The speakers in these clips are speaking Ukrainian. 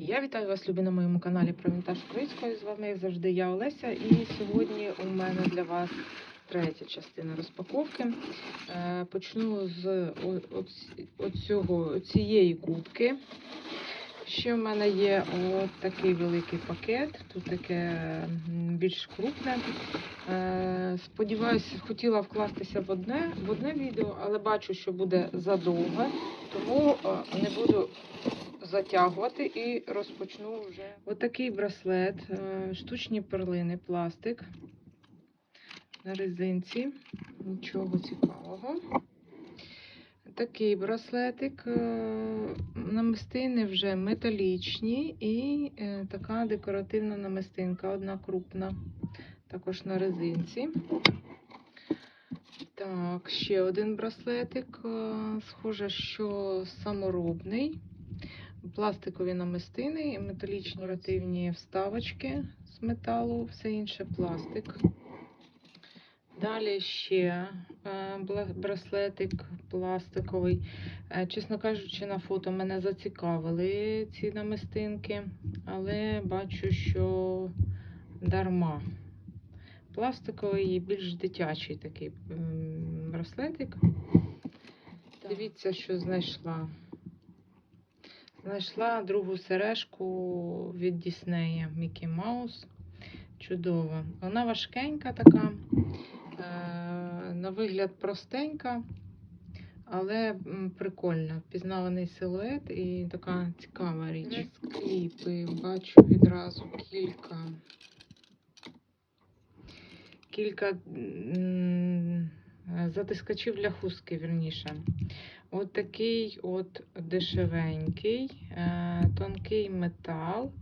Я вітаю вас, любі, на моєму каналі про вінтаж українською. З вами, як завжди, я Олеся. І сьогодні у мене для вас третя частина розпаковки. Е, Почну з оцього, цієї кубки. Ще в мене є от такий великий пакет. Тут таке більш крупне. Е, Сподіваюся, хотіла вкластися в одне, в одне відео, але бачу, що буде задовго, тому е, не буду затягувати і розпочну вже. Отакий браслет, е, штучні перлини, пластик на резинці. Нічого цікавого. Такий браслетик, е, намистини вже металічні і е, така декоративна намистинка, одна крупна, також на резинці. Так, ще один браслетик. Схоже, що саморобний. Пластикові намистини, і металічні декоративні вставочки з металу, все інше пластик. Далі ще е, браслетик пластиковий. Е, Чесно кажучи, на фото мене зацікавили ці намистинки, але бачу, що дарма. Пластиковий і більш дитячий такий браслетик. Дивіться, що знайшла. Знайшла другу сережку від Діснея Мікі Маус. Чудова. Вона важкенька така, е, на вигляд простенька, але прикольна. Впізнаваний силует і така цікава річ. Кліпи бачу відразу кілька. Кілька затискачів для хустки, вірніше. От такий от дешевенький, е, тонкий метал.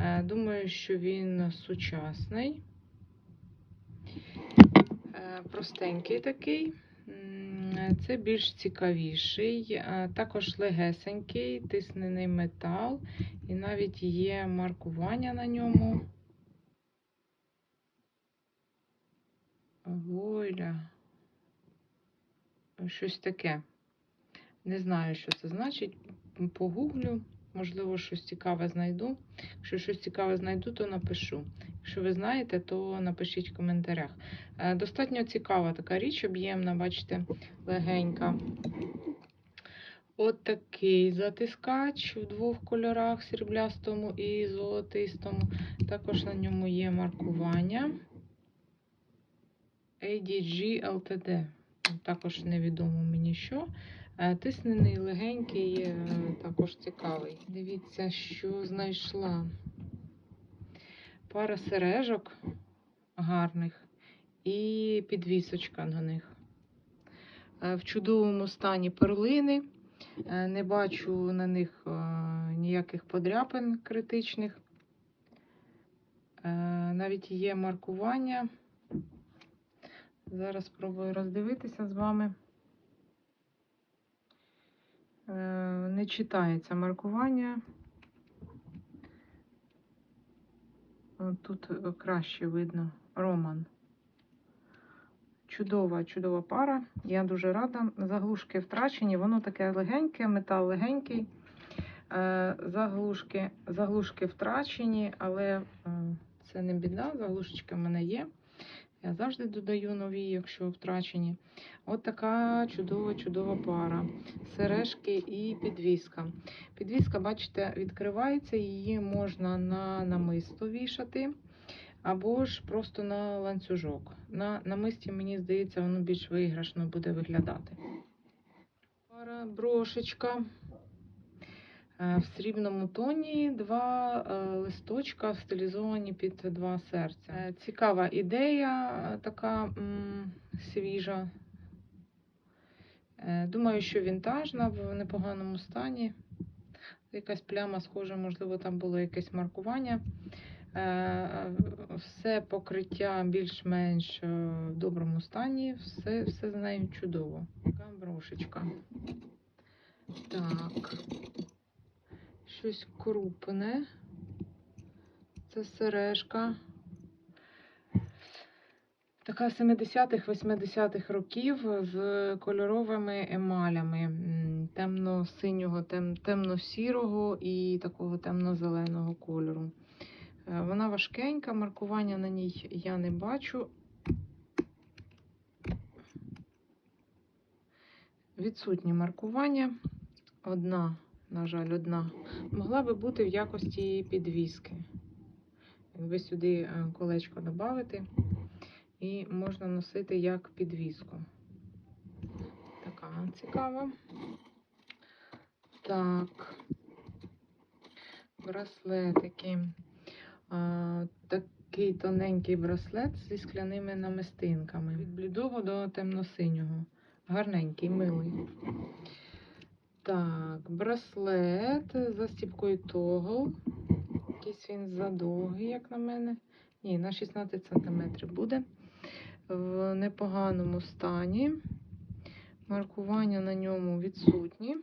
Е, Думаю, що він сучасний. Е, Простенький такий. Це більш цікавіший. Також легесенький, тиснений метал. І навіть є маркування на ньому. Войля. Щось таке. Не знаю, що це значить. Погуглю, можливо, щось цікаве знайду. Якщо щось цікаве знайду, то напишу. Якщо ви знаєте, то напишіть в коментарях. Е, Достатньо цікава така річ, об'ємна, бачите, легенька. От такий затискач в двох кольорах: сріблястому і золотистому. Також на ньому є маркування. ADG LTD. Також невідомо мені що. Е, Тиснений легенький, е, також цікавий. Дивіться, що знайшла. Пара сережок гарних і підвісочка на них. Е, В чудовому стані перлини. Не бачу на них ніяких подряпин критичних. Навіть є маркування. Зараз спробую роздивитися з вами. Е, Не читається маркування. Тут е, краще видно Роман. Чудова, чудова пара. Я дуже рада. Заглушки втрачені, воно таке легеньке, метал легенький. Е, Заглушки, заглушки втрачені, але е, це не біда. Заглушечки в мене є. Я завжди додаю нові, якщо втрачені. От така чудова, чудова пара. Сережки і підвіска. Підвіска, бачите, відкривається, її можна на намисто вішати, або ж просто на ланцюжок. На намисті, мені здається, воно більш виграшно буде виглядати. Пара брошечка. Е, В срібному тоні два е, листочка стилізовані під два серця. Е, Цікава ідея, така м, свіжа. Думаю, що вінтажна в непоганому стані. Якась пляма схожа, можливо, там було якесь маркування. Все покриття більш-менш в доброму стані, все, все з нею чудово. Така брошечка. Так. Щось крупне. Це сережка. Така 70-х, 80-х років з кольоровими емалями. Темно-синього, тем, темно-сірого і такого темно-зеленого кольору. Е, Вона важкенька, маркування на ній я не бачу. Відсутні маркування. Одна, на жаль, одна могла би бути в якості підвіски. Якби сюди е, колечко додати, і можна носити як підвіску. Така цікава. Так, браслетики. А, такий тоненький браслет зі скляними намистинками. Від блідого до темно-синього. Гарненький, милий. Так, браслет з застіпкою тогл. Якийсь він задовгий, як на мене. Ні, на 16 см буде. В непоганому стані. Маркування на ньому відсутні.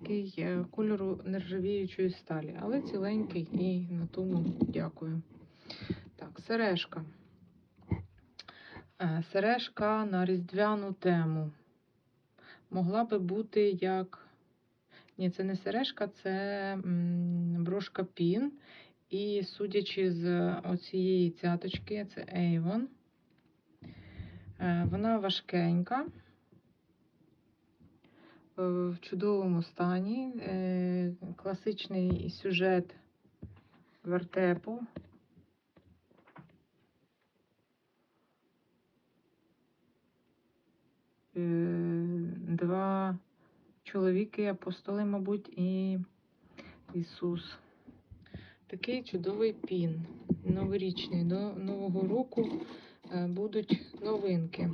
Такий е, кольору нержавіючої сталі, але ціленький і на тому дякую. Так, сережка. Е, Сережка на різдвяну тему. Могла би бути як. Ні, це не сережка, це брошка пін. І судячи з оцієї цяточки, це Avon. Е, Вона важкенька, е, в чудовому стані. Класичний сюжет вертепу. Два чоловіки, апостоли, мабуть, і Ісус. Такий чудовий пін. Новорічний. До Нового року е, будуть новинки.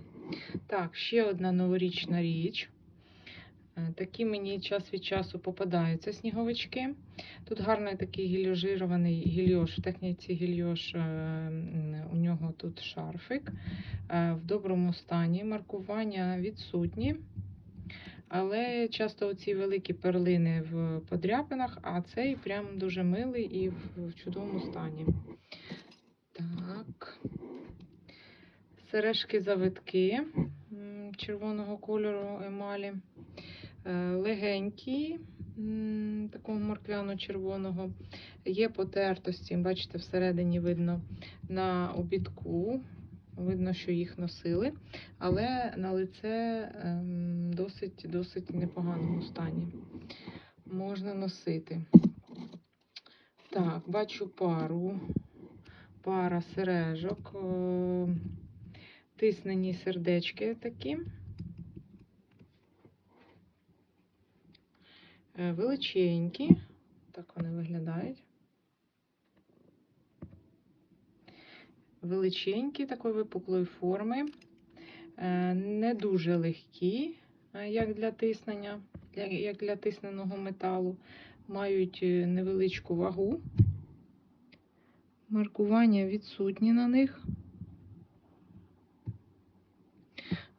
Так, ще одна новорічна річ. Е, Такі мені час від часу попадаються сніговички. Тут гарний такий гільожирований гільйош. В техніці гільйош е, у нього тут шарфик. Е, В доброму стані. Маркування відсутні. Але часто оці великі перлини в подряпинах, а цей прям дуже милий і в чудовому стані. Так. Сережки завитки червоного кольору емалі. Е, Легенькі, такого морквяно-червоного. Є потертості, бачите, всередині видно на обідку. Видно, що їх носили, але на лице ем, досить досить непоганому стані. Можна носити. Так, бачу пару. Пара сережок. е, Тиснені сердечки такі. Величенькі. Так вони виглядають. величенькі, такої випуклої форми, е, не дуже легкі, е, як для тиснення, як для тисненого металу, мають е, невеличку вагу. Маркування відсутні на них.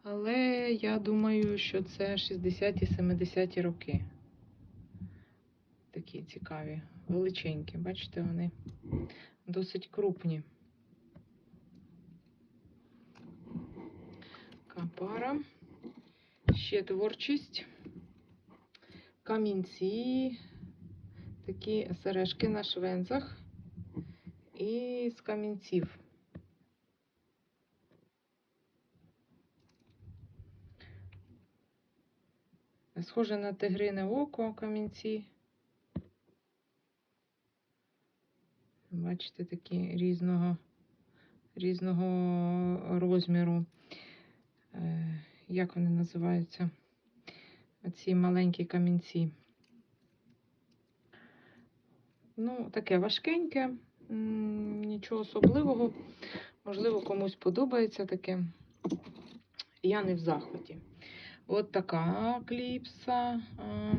Але я думаю, що це 60-70 роки. Такі цікаві, величенькі. Бачите, вони досить крупні. Така пара. Ще творчість. Камінці, такі сережки на швенцах і з камінців. Схоже на тигрине око камінці. Бачите, такі різного, різного розміру. Е, Як вони називаються? Оці маленькі камінці. Ну, таке важкеньке, нічого особливого. Можливо, комусь подобається таке. Я не в захваті. От така кліпса. а.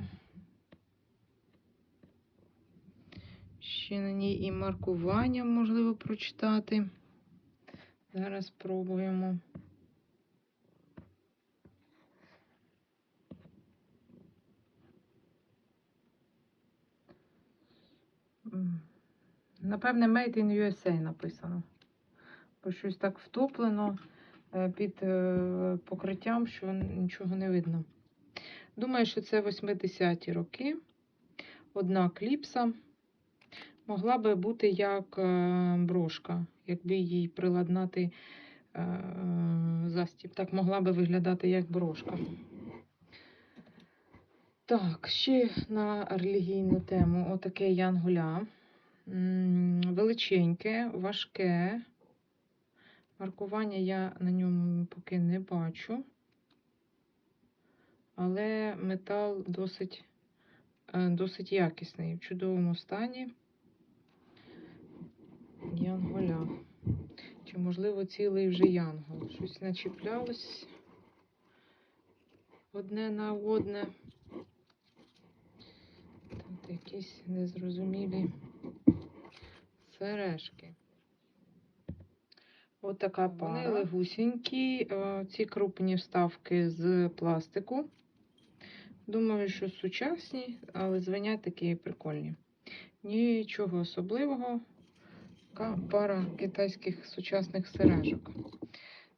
Ще на ній і маркування можливо прочитати. Зараз спробуємо. Напевне, Made in USA написано. Бо щось так втоплено. е, під е, покриттям, що нічого не видно. Думаю, що це 80-ті роки. Одна кліпса. Могла би бути як е, брошка, якби їй приладнати е, застіб. Так могла би виглядати як брошка. Так, ще на релігійну тему отаке янголя. М, Величеньке, важке. Маркування я на ньому поки не бачу. Але метал досить, е, досить якісний, в чудовому стані. Янголя. Чи, можливо, цілий вже янгол? Щось начіплялось одне на одне. Тут якісь незрозумілі сережки. От така пара. Вони легусінькі, ці крупні вставки з пластику. Думаю, що сучасні, але звенять такі прикольні. Нічого особливого. Така пара китайських сучасних сережок.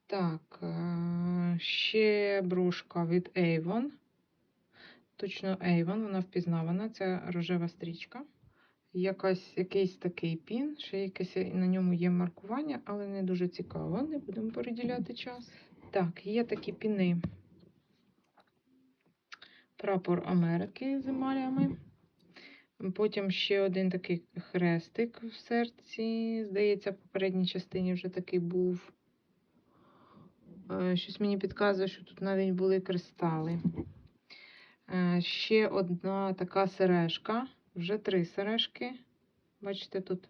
Так, е, ще брошка від Avon. Точно Avon, вона впізнавана. Це рожева стрічка. Якась, якийсь такий пін, ще якесь на ньому є маркування, але не дуже цікаво. Не будемо переділяти час. Так, є такі піни. Прапор Америки з емалями. Потім ще один такий хрестик в серці. Здається, в попередній частині вже такий був. Е, Щось мені підказує, що тут навіть були кристали. Е, Ще одна така сережка. Вже три сережки. Бачите, тут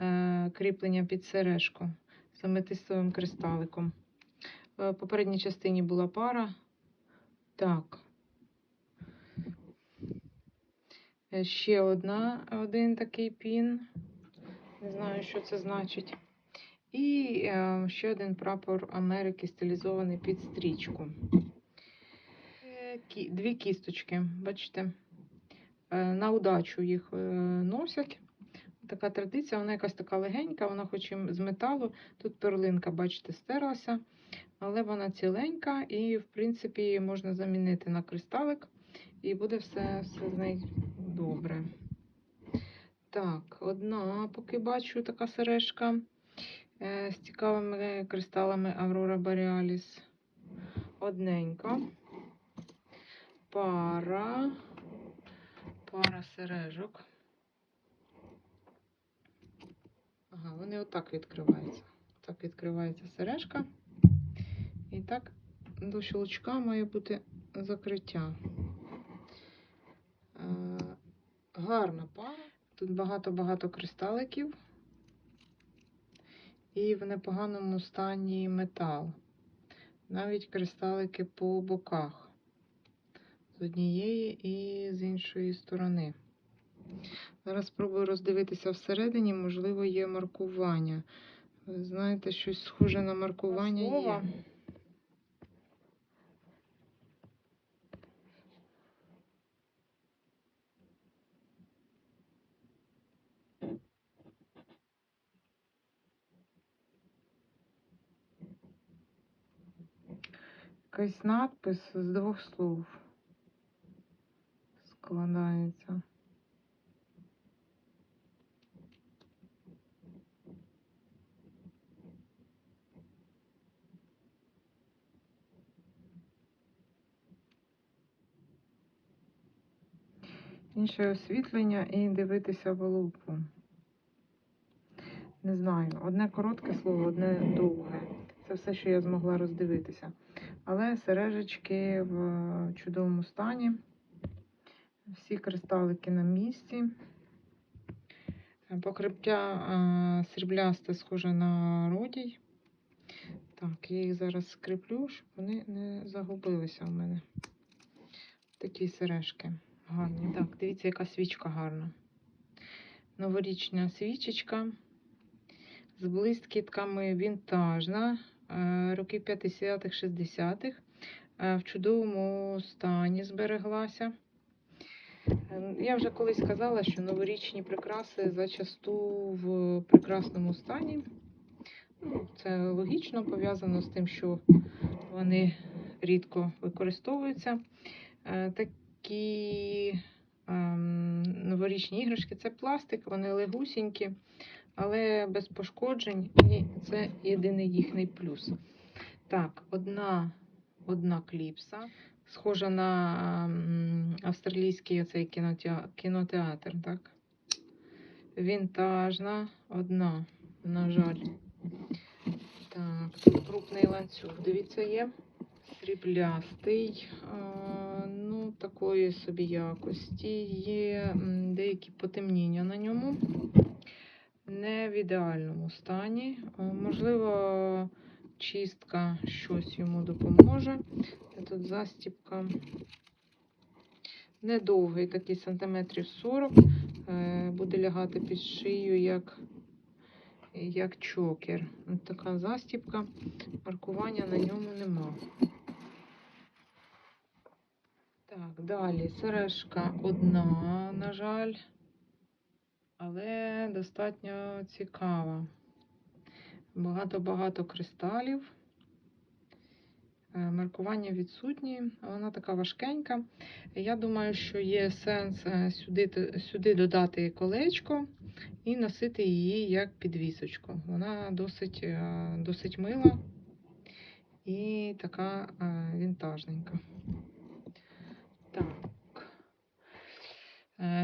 е, кріплення під сережку з аметистовим кристаликом. В попередній частині була пара. Так. Е, Ще одна, один такий пін. Не знаю, що це значить. І е, ще один прапор Америки стилізований під стрічку. Е, Дві кісточки, бачите? Е, На удачу їх е, носять. Така традиція, вона якась така легенька, вона хоч і з металу. Тут перлинка, бачите, стерлася, але вона ціленька і, в принципі, її можна замінити на кристалик, і буде все, все з нею добре. Так, одна, поки бачу, така сережка е, з цікавими кристалами Aurora Borealis. Одненька. Пара. Пара сережок. Ага, вони отак відкриваються. Так відкривається сережка. І так до щелчка має бути закриття. Гарна пара. Тут багато-багато кристаликів. І в непоганому стані метал. Навіть кристалики по боках. З однієї і з іншої сторони. Зараз спробую роздивитися всередині, можливо, є маркування. Ви знаєте, щось схоже на маркування є. Якийсь надпис з двох слов складається. Інше освітлення і дивитися в лупу. Не знаю, одне коротке слово, одне довге. Це все, що я змогла роздивитися. Але сережечки в чудовому стані. Всі кристалики на місці. Покриття а, сріблясте схоже на родій. Так, я їх зараз скріплю, щоб вони не загубилися в мене. Такі сережки гарні. Так, дивіться, яка свічка гарна. Новорічна свічечка з блискітками вінтажна, е, роки 50-х, 60-х. Е, В чудовому стані збереглася. Е, Я вже колись казала, що новорічні прикраси зачасту в прекрасному стані. Ну, Це логічно пов'язано з тим, що вони рідко використовуються. Е, Такі ем, новорічні іграшки це пластик, вони легусінькі, але без пошкоджень, і це єдиний їхній плюс. Так, одна, одна кліпса, схожа на австралійський оцей кінотеатр, так? Вінтажна, одна, на жаль. Так, крупний ланцюг. Дивіться, є сріблястий, ну, такої собі якості. Є деякі потемніння на ньому. Не в ідеальному стані. Можливо, чистка щось йому допоможе. Тут застіпка. Недовгий, такий сантиметрів 40. Е, Буде лягати під шию як, як чокер. Така застіпка. Маркування на ньому нема. Так, далі сережка одна, на жаль, але достатньо цікава. Багато-багато кристалів. Е, Маркування відсутні, вона така важкенька. Я думаю, що є сенс е, сюди, сюди додати колечко і носити її як підвісочку. Вона досить, е, досить мила і така вінтажненька. Так. Е,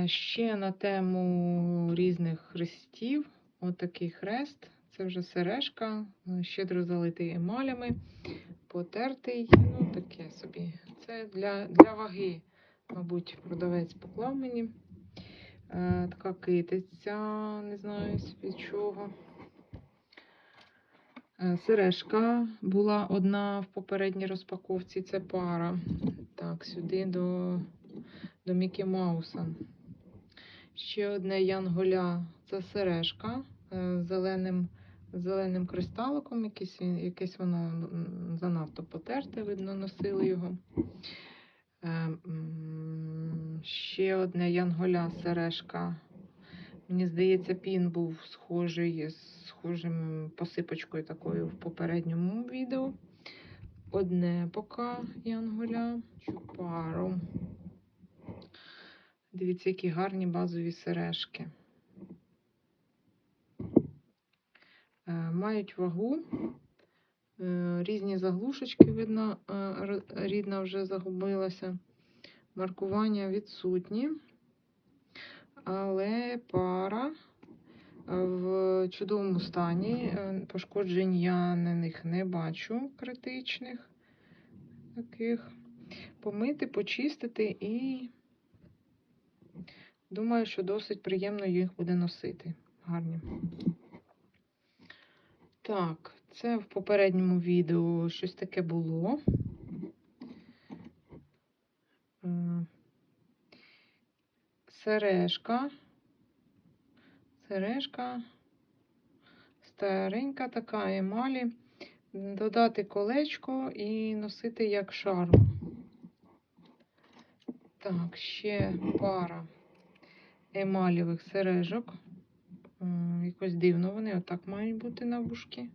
Ще на тему різних хрестів. Отакий хрест. Це вже сережка, е, щедро залитий емалями, потертий. Ну, таке собі. Це для, для ваги, мабуть, продавець поклав мені. Е, така китиця, не знаю від чого. Е, Сережка була одна в попередній розпаковці, це пара. Так, сюди до, до Мікі Мауса. Ще одне янголя це сережка е, з зеленим, зеленим кристаликом. Якесь, якесь воно занадто потерте, видно, носили його. Е, Ще одне янголя сережка. Мені здається, пін був схожий з схожим посипочкою такою в попередньому відео. Одне пока янголя, чупару. Дивіться, які гарні базові сережки. Е, Мають вагу. Е, Різні заглушечки, видно, е, рідна вже загубилася. Маркування відсутні. Але пара в чудовому стані. Пошкоджень я на них не бачу критичних таких. Помити, почистити і думаю, що досить приємно їх буде носити. Гарні. Так, це в попередньому відео щось таке було. Е, Сережка. Сережка. Старенька така емалі. Додати колечко і носити як шарм. Так, ще пара емалівих сережок. Якось дивно вони отак мають бути на вушки.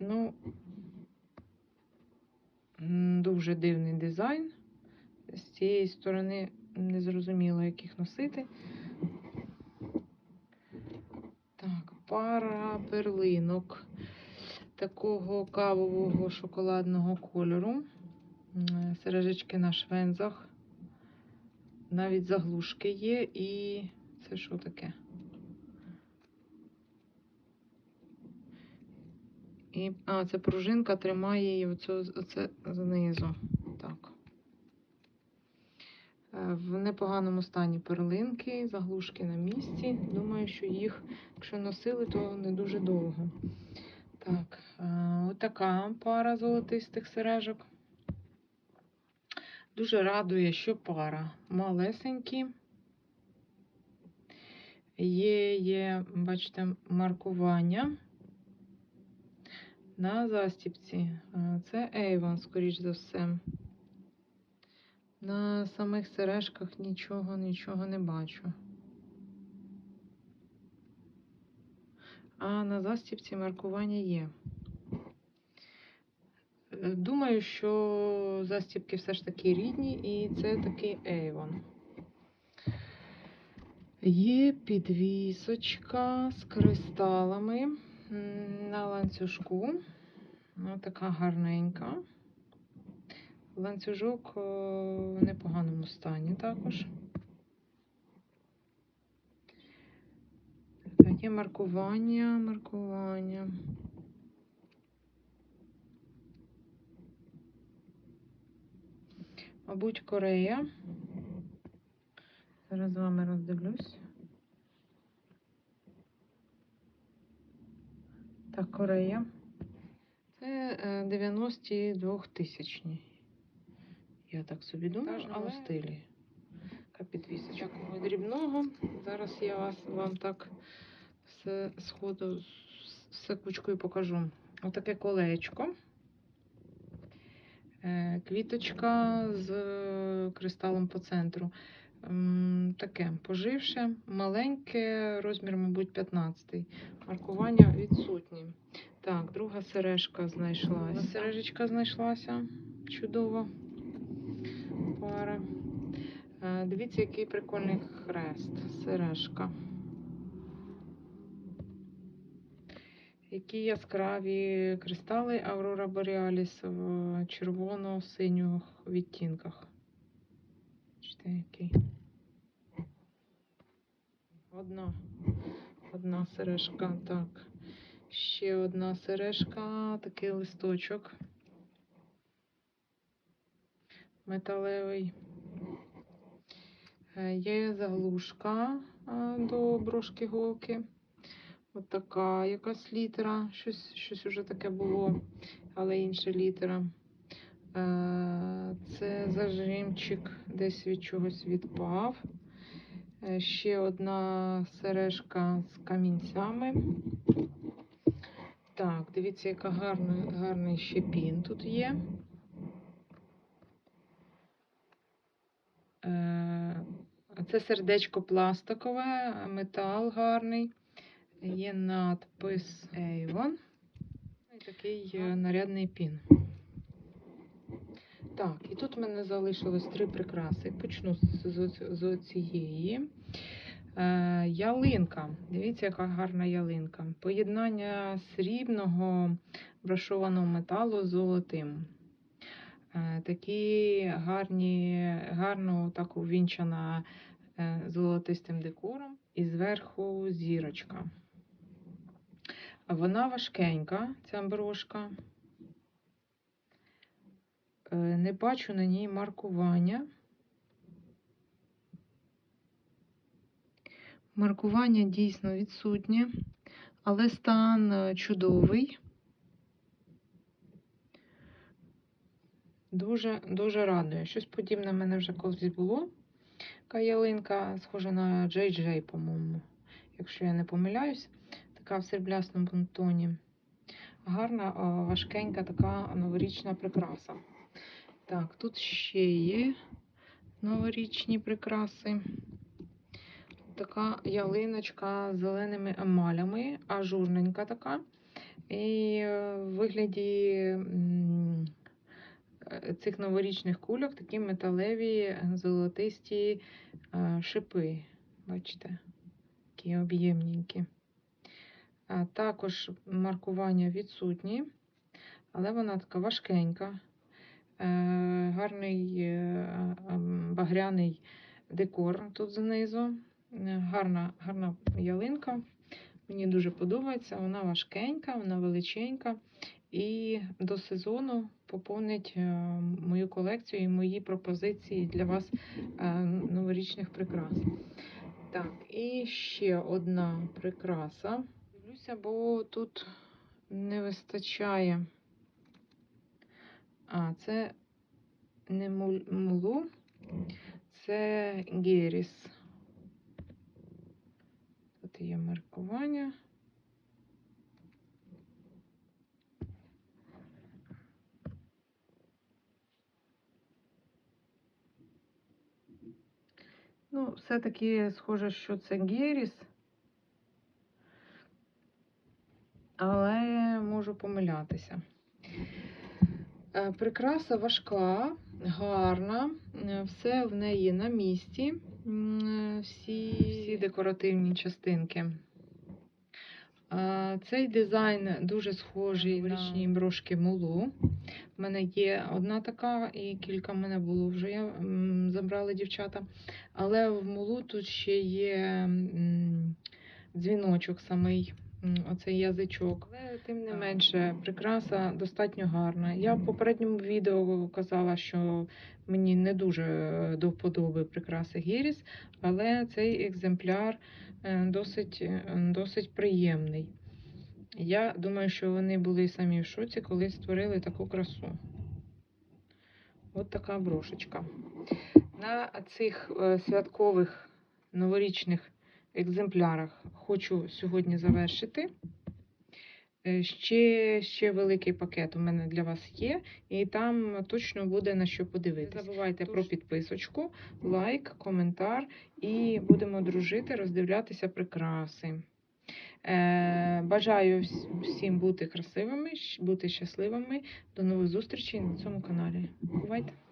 Ну, дуже дивний дизайн. З цієї сторони не зрозуміло, як їх носити. Так, пара перлинок такого кавового шоколадного кольору. Сережечки на швензах. Навіть заглушки є і це що таке? І, а, це пружинка тримає її оце, оце знизу. Так. Е, В непоганому стані перлинки, заглушки на місці. Думаю, що їх, якщо носили, то не дуже довго. Так, е, отака пара золотистих сережок. Дуже радує, що пара малесенькі. Є, є, бачите, маркування на застіпці. Це Avon, скоріш за все. На самих сережках нічого, нічого не бачу. а на застіпці маркування є. Е, Думаю, що застіпки все ж таки рідні, і це такий Avon. Є підвісочка з кристалами на ланцюжку. Ось така гарненька. Ланцюжок е, в непоганому стані також. Є маркування, маркування. Мабуть, Корея. Зараз з вами роздивлюсь. Так, Корея. Це е, 92 тисячні. Я так собі думаю, але в стилі. Така підвісочка дрібного. Зараз я вас, вам так все сходу з- кучкою покажу. Отаке колечко. Е, Квіточка з е, кристалом по центру. Таке поживше, маленьке, розмір, мабуть, 15. Маркування відсутні. Так, друга сережка знайшлася. Сережечка знайшлася. Чудова пара. Е, Дивіться, який прикольний хрест. Сережка. Які яскраві кристали Aurora Borealis в червоно-синіх відтінках. Бачите, який. Одна. Одна сережка. Так. Ще одна сережка, такий листочок. Металевий. Е, Є заглушка е, до брошки голки. От така якась літера. Щось, щось уже таке було, але інша літера. Е, Це зажимчик десь від чогось відпав. Е, Ще одна сережка з камінцями. Так, дивіться, яка гарна, гарний ще пін тут є. Е, Це сердечко пластикове, метал гарний. Є надпис Avon. І такий е, нарядний пін. Так, і тут в мене залишилось три прикраси. Почну з цієї. Е, ялинка. Дивіться, яка гарна ялинка. Поєднання срібного брашованого металу з золотим. Е, такі гарні, гарно так увінчана е, золотистим декором. І зверху зірочка. Вона важкенька, ця брошка. Е, Не бачу на ній маркування. Маркування дійсно відсутнє, але стан е, чудовий. Дуже, дуже радує. Щось подібне в мене вже колись було. Така ялинка, схожа на JJ, по-моєму, якщо я не помиляюсь. Така в сріблясному тоні. Гарна, важкенька така новорічна прикраса. Так, тут ще є новорічні прикраси. Така ялиночка з зеленими емалями, ажурненька така. І е, в вигляді е, цих новорічних кульок такі металеві золотисті е, шипи. Бачите, такі об'ємненькі. Також маркування відсутні, але вона така важкенька, Е, гарний е, ем, багряний декор тут знизу. Е, Гарна, гарна ялинка. Мені дуже подобається. Вона важкенька, вона величенька. І до сезону поповнить мою колекцію і мої пропозиції для вас новорічних прикрас. Так, і ще одна прикраса. Дивлюся, бо тут не вистачає. А, це не мул- мулу, це геріс. Тут є маркування. Ну, все-таки схоже, що це геріс. Але можу помилятися. Е, Прикраса важка, гарна, е, все в неї на місці, всі, всі декоративні частинки. Е, Цей дизайн дуже схожий на річні брошки мулу. У мене є одна така, і кілька в мене було вже я, м, забрали дівчата. Але в мулу тут ще є дзвіночок самий, оцей язичок. Але тим не менше, прикраса достатньо гарна. Я в попередньому відео казала, що мені не дуже е, до вподоби прикраси Гіріс, але цей екземпляр е, досить, е, досить приємний. Я думаю, що вони були самі в шоці, коли створили таку красу. От така брошечка. На цих е, святкових новорічних екземплярах хочу сьогодні завершити. Е, Ще, ще великий пакет у мене для вас є, і там точно буде на що подивитися. Не забувайте про підписочку, лайк, коментар, і будемо дружити, роздивлятися прикраси. Е, бажаю всім бути красивими, бути щасливими. До нових зустрічей на цьому каналі. Бувайте!